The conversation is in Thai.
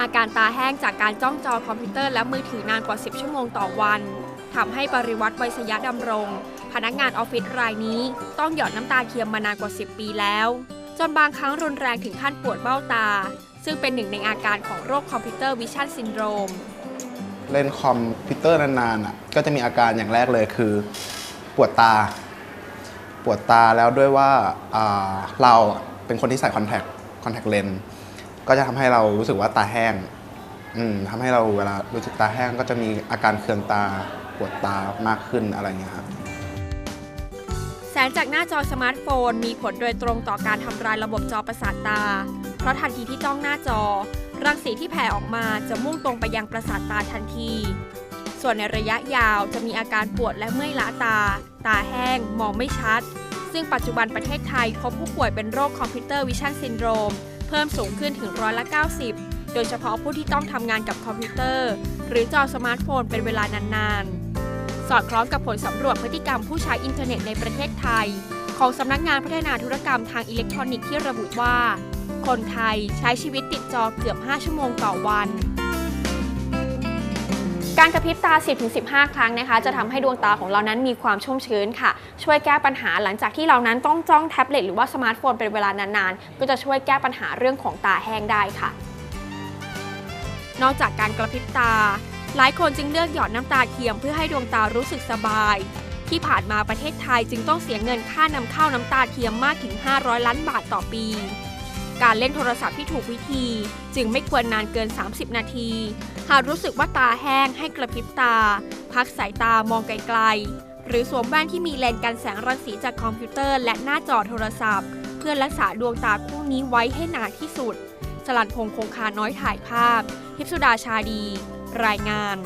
อาการตาแห้งจากการจ้องจอคอมพิวเตอร์และมือถือนานกว่า 10 ชั่วโมงต่อวันทำให้บริวัตรไวยสยะดำรง พนักงานออฟฟิศรายนี้ต้องหยอดน้ำตาเทียมมานานกว่า 10 ปีแล้ว จนบางครั้งรุนแรงถึงขั้นปวดเบ้าตา ซึ่งเป็นหนึ่งในอาการของโรคคอมพิวเตอร์วิชั่นซินโดรมเล่นคอมพิวเตอร์นานๆอะก็จะมีอาการอย่างแรกเลยคือ ปวดตา ปวดตาแล้วด้วยว่าาเราเป็นคนที่ใส่คอนแทคคอนแทคเลนส์ ก็จะทำให้เรารู้สึกว่าตาแห้ง อืมทำให้เราเวลารู้สึกตาแห้งก็จะมีอาการเคืองตาปวดตามากขึ้นอะไรอย่างเงี้ยครับแสงจากหน้าจอสมาร์ทโฟน มีผลโดยตรงต่อการทำลายระบบจอประสาทตา เพราะทันทีที่จ้องหน้าจอ รังสีที่แผ่ออกมาจะมุ่งตรงไปยังประสาทตาทันที ส่วนในระยะยาวจะมีอาการปวดและเมื่อยล้าตา ตาแห้ง มองไม่ชัด ซึ่งปัจจุบันประเทศไทยพบผู้ป่วยเป็นโรคคอมพิวเตอร์วิชั่นซินโดรม เพิ่มสูงขึ้นถึงร้อยละ 90 โดยเฉพาะผู้ที่ต้องทำงานกับคอมพิวเตอร์ หรือจอสมาร์ทโฟนเป็นเวลานานๆ สอดคล้องกับผลสำรวจพฤติกรรมผู้ใช้อินเทอร์เน็ตในประเทศไทย ของสำนักงานพัฒนาธุรกรรมทางอิเล็กทรอนิกส์ที่ระบุว่า คนไทยใช้ชีวิตติดจอเกือบ 5 ชั่วโมงต่อวัน การกระพริบตา 10-15 ครั้งนะคะ จะทำให้ดวงตาของเรานั้นมีความชุ่มชื้นค่ะ ช่วยแก้ปัญหาหลังจากที่เรานั้นต้องจ้องแท็บเล็ตหรือว่าสมาร์ทโฟนเป็นเวลานานๆ ก็จะช่วยแก้ปัญหาเรื่องของตาแห้งได้ค่ะ นอกจากการกระพริบตา หลายคนจึงเลือกหยอดน้ำตาเทียมเพื่อให้ดวงตารู้สึกสบาย ที่ผ่านมาประเทศไทยจึงต้องเสียเงินค่านำเข้าน้ำตาเทียมมากถึง 500 ล้านบาทต่อปี การเล่นโทรศัพท์ที่ถูกวิธี จึงไม่ควรนานเกิน 30 นาที หากรู้สึกว่าตาแห้งให้กระพริบตา พักสายตามองไกลๆ หรือสวมแว่นที่มีเลนส์กันแสงรังสีจากคอมพิวเตอร์และหน้าจอโทรศัพท์ เพื่อรักษาดวงตาคู่นี้ไว้ให้นานที่สุด สลันพงคงคาน้อยถ่ายภาพ ทิพสุดาชาดี รายงาน